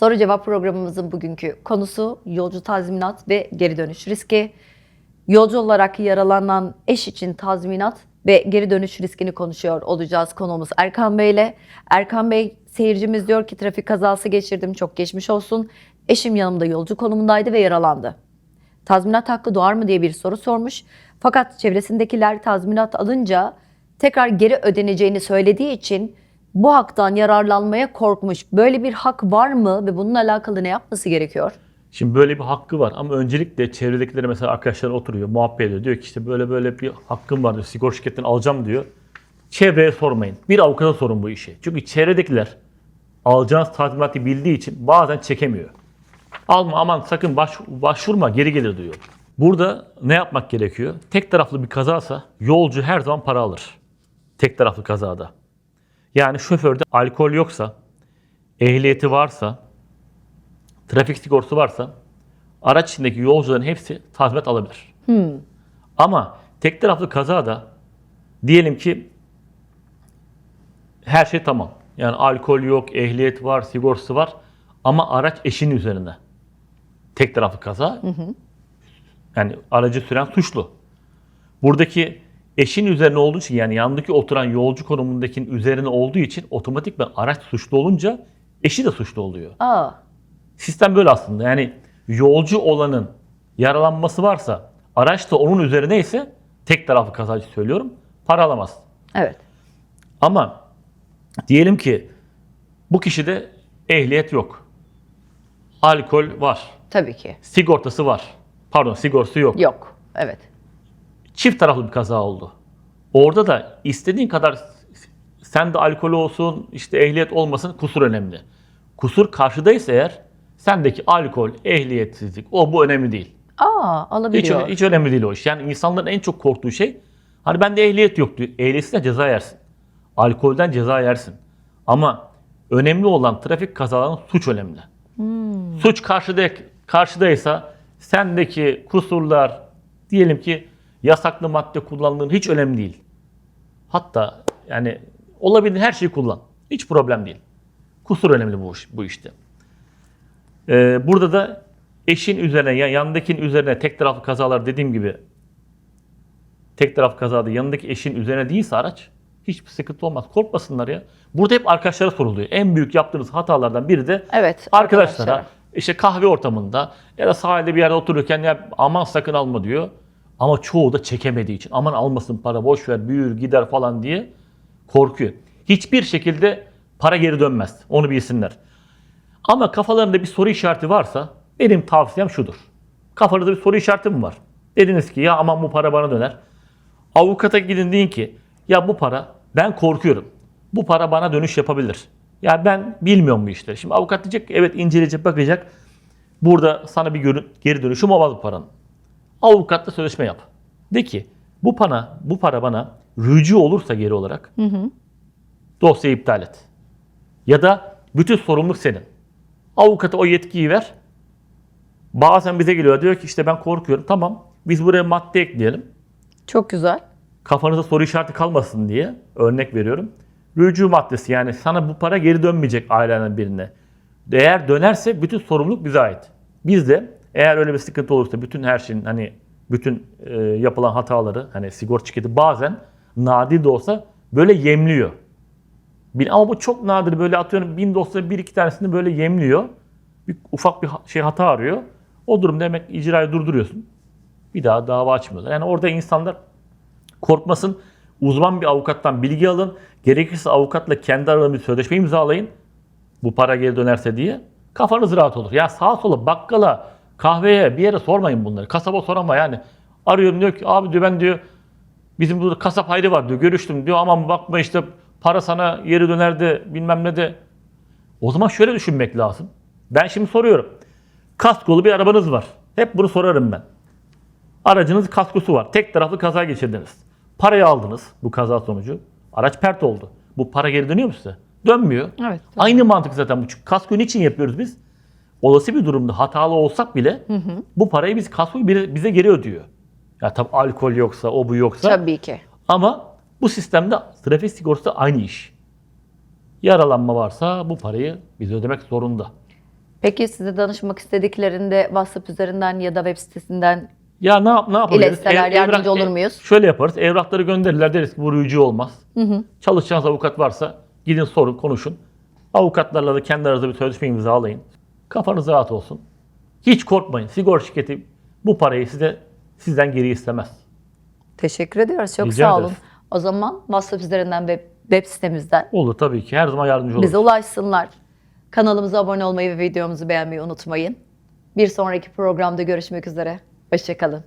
Soru cevap programımızın bugünkü konusu yolcu tazminat ve geri dönüş riski. Yolcu olarak yaralanan eş için tazminat ve geri dönüş riskini konuşuyor olacağız konuğumuz Erkan Bey ile. Erkan Bey seyircimiz diyor ki trafik kazası geçirdim çok geçmiş olsun. Eşim yanımda yolcu konumundaydı ve yaralandı. Tazminat hakkı doğar mı diye bir soru sormuş. Fakat çevresindekiler tazminat alınca tekrar geri ödeneceğini söylediği için bu haktan yararlanmaya korkmuş. Böyle bir hak var mı ve bununla alakalı ne yapması gerekiyor? Şimdi böyle bir hakkı var ama öncelikle çevredekilere mesela arkadaşlar oturuyor, muhabbet ediyor. Diyor ki işte böyle böyle bir hakkım var diyor, sigorta şirketinden alacağım diyor. Çevreye sormayın. Bir avukata sorun bu işi. Çünkü çevredekiler alacağınız tazminatı bildiği için bazen çekemiyor. Alma aman sakın baş, başvurma geri gelir diyor. Burada ne yapmak gerekiyor? Tek taraflı bir kazasa yolcu her zaman para alır. Tek taraflı kazada. Yani şoförde alkol yoksa, ehliyeti varsa, trafik sigortası varsa araç içindeki yolcuların hepsi tazminat alabilir. Ama tek taraflı kazada diyelim ki her şey tamam. Yani alkol yok, ehliyet var, sigortası var ama araç eşinin üzerinde. Tek taraflı kaza. Yani aracı süren suçlu. Buradaki eşin üzerine olduğu için yani yanındaki oturan yolcu konumundakinin üzerine olduğu için otomatikman araç suçlu olunca eşi de suçlu oluyor. Aa, Sistem böyle aslında. Yani yolcu olanın yaralanması varsa araç da onun üzerine ise tek taraflı kazacı söylüyorum para alamaz. evet. Ama diyelim ki bu kişide ehliyet yok. Alkol var. Tabii ki. Sigortası var. Pardon sigortası yok. Yok. Evet. Çift taraflı bir kaza oldu. Orada da istediğin kadar sen de alkol olsun, işte ehliyet olmasın kusur önemli. Kusur karşıdaysa eğer sendeki alkol, ehliyetsizlik o bu önemli değil. Aa, Hiç, alabiliyor. hiç önemli değil o iş. Yani insanların en çok korktuğu şey hani bende ehliyet yok diyor. Ehliyetsiz ceza yersin. Alkolden ceza yersin. Ama önemli olan trafik kazalarının suç önemli. Suç karşıda, karşıdaysa sendeki kusurlar diyelim ki yasaklı madde kullandığın hiç önemli değil. Hatta yani olabildiğin her şeyi kullan. Hiç problem değil. Kusur önemli bu, bu işte. Ee, burada da eşin üzerine, ya yanındakinin üzerine tek taraflı kazalar dediğim gibi tek taraflı kazada yanındaki eşin üzerine değilse araç hiçbir sıkıntı olmaz. Korkmasınlar ya. Burada hep arkadaşlara soruluyor. En büyük yaptığınız hatalardan biri de Evet. arkadaşlara arkadaşlara. işte kahve ortamında ya da sahilde bir yerde otururken ya aman sakın alma diyor. Ama çoğu da çekemediği için aman almasın para boş ver büyür gider falan diye korkuyor. Hiçbir şekilde para geri dönmez. Onu bilsinler. Ama kafalarında bir soru işareti varsa benim tavsiyem şudur. Kafanızda bir soru işareti mi var? Dediniz ki ya aman bu para bana döner. Avukata gidin deyin ki ya bu para ben korkuyorum. Bu para bana dönüş yapabilir. Ya ben bilmiyorum bu işleri. Şimdi avukat diyecek evet inceleyecek bakacak. Burada sana bir geri dönüşüm olmaz bu paranın. Avukatla sözleşme yap. De ki bu para, bu para bana rücu olursa geri olarak dosyayı iptal et. Ya da bütün sorumluluk senin. Avukata o yetkiyi ver. Bazen bize geliyor diyor ki işte ben korkuyorum. Tamam biz buraya madde ekleyelim. Çok güzel. Kafanızda soru işareti kalmasın diye örnek veriyorum. Rücu maddesi yani sana bu para geri dönmeyecek ailenden birine. Eğer dönerse bütün sorumluluk bize ait. Biz de eğer öyle bir sıkıntı olursa bütün her şeyin hani bütün e, yapılan hataları hani sigorta şirketi bazen nadir de olsa böyle yemliyor. Ama bu çok nadir böyle atıyorum bin dosya bir iki tanesini böyle yemliyor. Bir, ufak bir şey hata arıyor. O durum demek icrayı durduruyorsun. Bir daha dava açmıyorlar. Yani orada insanlar korkmasın. Uzman bir avukattan bilgi alın. Gerekirse avukatla kendi aralarında bir sözleşme imzalayın. Bu para geri dönerse diye. Kafanız rahat olur. Ya sağa sola bakkala, kahveye bir yere sormayın bunları. Kasaba sorama yani. Arıyorum diyor ki abi diyor ben diyor bizim burada kasap hayri var diyor. Görüştüm diyor aman bakma işte para sana geri döner de bilmem ne de. O zaman şöyle düşünmek lazım. Ben şimdi soruyorum. Kaskolu bir arabanız var. Hep bunu sorarım ben. Aracınız kaskosu var. Tek taraflı kaza geçirdiniz. Parayı aldınız bu kaza sonucu. Araç pert oldu. Bu para geri dönüyor mu size? Dönmüyor. Evet. Aynı mantık zaten bu. Çünkü kaskoyu niçin yapıyoruz biz? Olası bir durumda hatalı olsak bile bu parayı biz kaskoyu bir- bize geri ödüyor. Ya tabii alkol yoksa, o bu yoksa. Tabii ki. Ama bu sistemde trafik sigortası aynı iş. Yaralanma varsa bu parayı biz ödemek zorunda. Peki size danışmak istediklerinde WhatsApp üzerinden ya da web sitesinden Ya ne yap ne yapabiliriz? İletseler yardımcı olur muyuz? Şöyle yaparız. Evrakları gönderirler deriz ki bu rücu olmaz. Çalışacağınız avukat varsa gidin sorun, konuşun. Avukatlarla da kendi aranızda bir sözleşme imzalayın. Kafanız rahat olsun. Hiç korkmayın. Sigorta şirketi bu parayı size sizden geri istemez. teşekkür ediyoruz. Çok Rica sağ olun. ederiz. O zaman WhatsApp üzerinden ve web sitemizden Olur tabii ki. Her zaman yardımcı oluruz. bize ulaşsınlar. Kanalımıza abone olmayı ve videomuzu beğenmeyi unutmayın. Bir sonraki programda görüşmek üzere. Hoşçakalın.